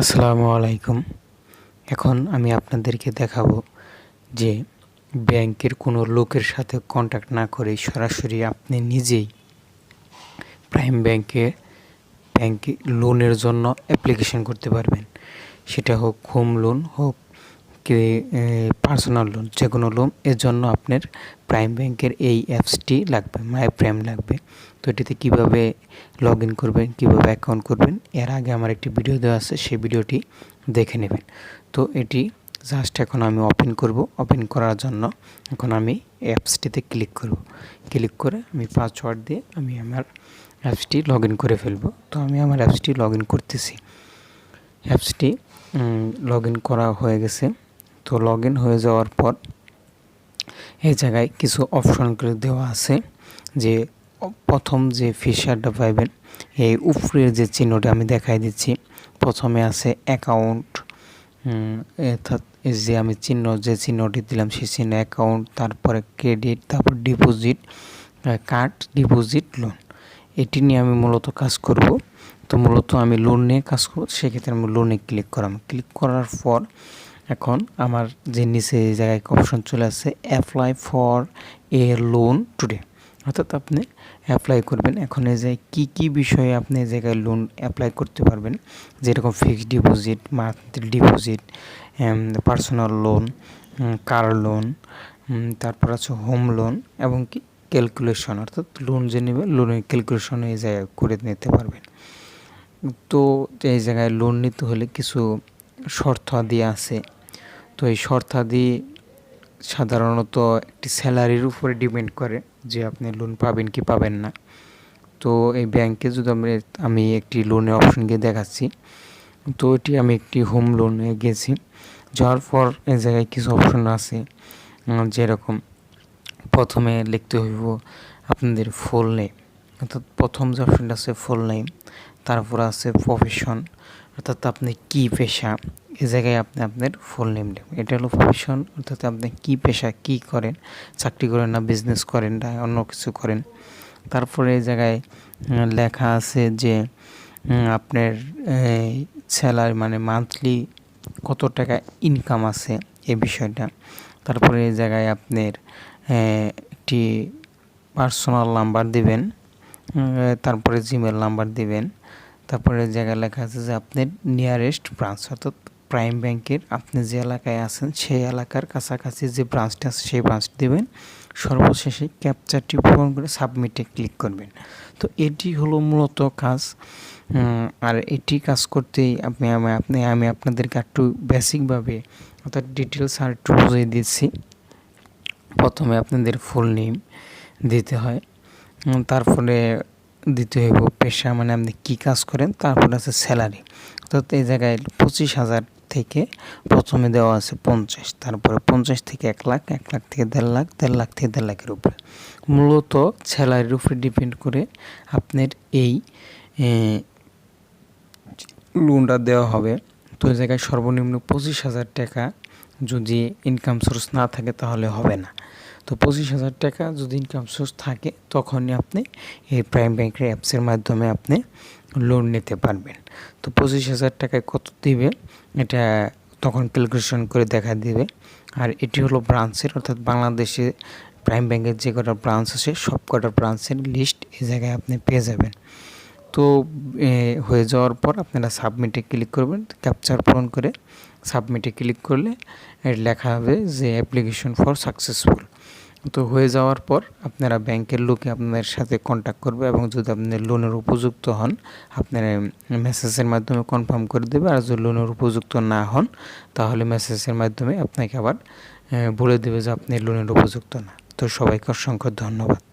আসসালামু আলাইকুম। এখন আমি আপনাদেরকে দেখাবো যে ব্যাংকের কোনো লোকের সাথে কন্ট্যাক্ট না করে সরাসরি আপনি নিজেই প্রাইম ব্যাংকে ব্যাংকে লোনের জন্য অ্যাপ্লিকেশন করতে পারবেন। সেটা হোক হোম লোন হোক কি পার্সোনাল লোন যে কোনো লোন এর জন্য আপনার প্রাইম ব্যাংকের এই অ্যাপসটি লাগবে মাই প্রাইম লাগবে। তো এটিতে কীভাবে লগ ইন করবেন, কীভাবে অ্যাকাউন্ট করবেন, এর আগে আমার একটি ভিডিও দেওয়া আছে, সেই ভিডিওটি দেখে নেবেন। তো এটি জাস্ট এখন আমি ওপেন করব ওপেন করার জন্য এখন আমি অ্যাপসটিতে ক্লিক করব। ক্লিক করে আমি পাসওয়ার্ড দিয়ে আমি আমার অ্যাপসটি লগ ইন করে ফেলব। তো আমি আমার অ্যাপসটি লগ ইন করতেছি। অ্যাপসটি লগ ইন করা হয়ে গেছে। তো লগ হয়ে যাওয়ার পর এই জায়গায় কিছু অপশনগুলো দেওয়া আছে যে, প্রথম যে ফিচারটা পাইবেন, এই উপরের যে চিহ্নটা আমি দেখাই দিচ্ছি, প্রথমে আছে অ্যাকাউন্ট অর্থাৎ যে আমি চিহ্ন, যে চিহ্নটি দিলাম সেই চিহ্ন অ্যাকাউন্ট তারপরে ক্রেডিট তারপর ডিপোজিট কার্ড ডিপোজিট লোন এটি নিয়ে আমি মূলত কাজ করব। তো মূলত আমি লোন নিয়ে কাজ করব, সেক্ষেত্রে আমি লোনে ক্লিক করাম। ক্লিক করার পর এখন আমার যে নিচে এই জায়গায় অপশন চলে আসছে apply for a loan today অর্থাৎ আপনি অ্যাপ্লাই করবেন। এখন এই যে কী কী বিষয়ে আপনি এই জায়গায় লোন অ্যাপ্লাই করতে পারবেন, যেরকম fixed deposit monthly deposit personal loan car loan তারপর আছে হোম লোন এবং কি ক্যালকুলেশন অর্থাৎ লোন যে নেবে লোনের ক্যালকুলেশন এই জায়গায় করে নিতে পারবেন। তো এই জায়গায় লোন নিতে হলে কিছু শর্তাদি আছে। তো এই শর্তাদি সাধারণত একটি স্যালারির উপরে ডিপেন্ড করে যে আপনি লোন পাবেন কি পাবেন না। তো এই ব্যাংকে যদি আমি আমি একটি লোনের অপশন গিয়ে দেখাচ্ছি, তো এটি আমি একটি হোম লোনে গেছি, যাওয়ার পর এই জায়গায় কিছু অপশন আছে যেরকম প্রথমে লিখতে হইব আপনাদের ফুল নেম অর্থাৎ প্রথম যে অপশনটা আছে ফুল নেম তারপর আছে প্রফেশন অর্থাৎ আপনি কী পেশা, এ জায়গায় আপনি আপনার ফুল নেম নেবেন এটা হলো প্রফেশন অর্থাৎ আপনি কী পেশা, কী করেন, চাকরি করেন না বিজনেস করেন না, অন্য কিছু করেন। তারপরে এই জায়গায় লেখা আছে যে আপনার স্যালারি মানে মান্থলি কত টাকা ইনকাম আছে, এ বিষয়টা। তারপরে এই জায়গায় আপনার একটি পার্সোনাল নাম্বার দিবেন তারপরে জিমেল নাম্বার দিবেন। তারপরে জায়গায় লেখা আছে যে আপনার নিয়ারেস্ট ব্রাঞ্চ অর্থাৎ প্রাইম ব্যাংকের আপনি যে এলাকায় আছেন সেই এলাকার কাছাকাছি যে ব্রাঞ্চটা আছে সেই ব্রাঞ্চ দেবেন। সর্বশেষে ক্যাপচারটি পূরণ করে সাবমিটে ক্লিক করবেন। তো এটি হলো মূলত কাজ। আর এটি কাজ করতেই আপনি, আমি আপনি, আমি আপনাদেরকে একটু বেসিকভাবে অর্থাৎ ডিটেলস আর একটু বুঝিয়ে দিচ্ছি। প্রথমে আপনাদের ফুল নেম দিতে হয়। তারপরে দিতে হইব পেশা মানে আপনি কী কাজ করেন, তারপর আছে স্যালারি অর্থাৎ এই জায়গায় পঁচিশ হাজার থেকে প্রথমে দেওয়া আছে পঞ্চাশ, তারপরে পঞ্চাশ থেকে এক লাখ এক লাখ থেকে দেড় লাখ দেড় লাখ থেকে দেড় লাখের উপরে। মূলত স্যালারির উপরে ডিপেন্ড করে আপনার এই লোনটা দেওয়া হবে। তো এই জায়গায় সর্বনিম্ন পঁচিশ হাজার টাকা যদি ইনকাম সোর্স না থাকে তাহলে হবে না। তো পঁচিশ হাজার টাকা যদি ইনকাম সোর্স থাকে, তখনই আপনি এই প্রাইম ব্যাংকের অ্যাপসের মাধ্যমে আপনি লোন নিতে পারবেন। তো পঁচিশ হাজার টাকায় কত দিবে? এটা তখন ক্যালকুলেশন করে দেখা দিবে। আর এটি হলো ব্রাঞ্চের অর্থাৎ বাংলাদেশে প্রাইম ব্যাংকের যে কটা ব্রাঞ্চ আছে সব কটা ব্রাঞ্চের লিস্ট এই জায়গায় আপনি পেয়ে যাবেন। তো হয়ে যাওয়ার পর আপনারা সাবমিটে ক্লিক করবেন। ক্যাপচার পূরণ করে সাবমিটে ক্লিক করলে লেখা হবে যে অ্যাপ্লিকেশন ফর সাকসেসফুল তো, হয়ে যাওয়ার পর আপনারা ব্যাংকের লোকে আপনাদের সাথে কন্ট্যাক্ট করবে এবং যদি আপনার লোনের উপযুক্ত হন, আপনারা মেসেজের মাধ্যমে কনফার্ম করে দেবে। আর যদি লোনের উপযুক্ত না হন, তাহলে মেসেজের মাধ্যমে আপনাকে আবার বলে দেবে যে আপনি লোনের উপযুক্ত না। তো, সবাইকে অসংখ্য ধন্যবাদ।